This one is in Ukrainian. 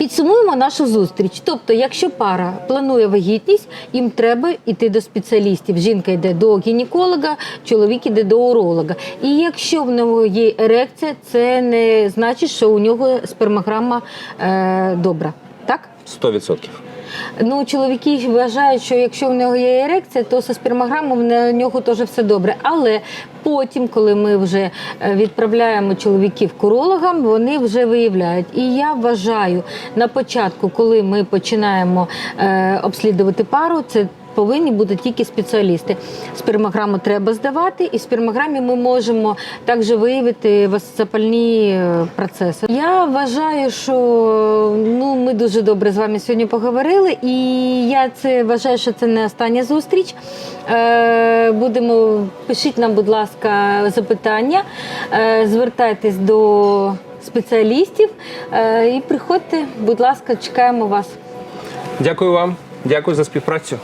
Підсумуємо нашу зустріч. Тобто, якщо пара планує вагітність, їм треба йти до спеціалістів. Жінка йде до гінеколога, чоловік йде до уролога. І якщо в нього є ерекція, це не значить, що у нього спермограма е, добра. Так? 100%. Ну, чоловіки вважають, що якщо в нього є ерекція, то со спермограмом в нього теж все добре. Але потім, коли ми вже е, відправляємо чоловіків к урологам, вони вже виявляють. І я вважаю, на початку, коли ми починаємо е, обслідувати пару, це Повинні бути тільки спеціалісти. Спермограму треба здавати, і в спермограмі ми можемо також виявити запальні е, процеси. Я вважаю, що ну ми дуже добре з вами сьогодні поговорили, і я це вважаю, що це не остання зустріч. Е, будемо пишіть нам, будь ласка, запитання, е, звертайтесь до спеціалістів і приходьте, будь ласка, чекаємо вас. Дякую вам. Дякую за співпрацю.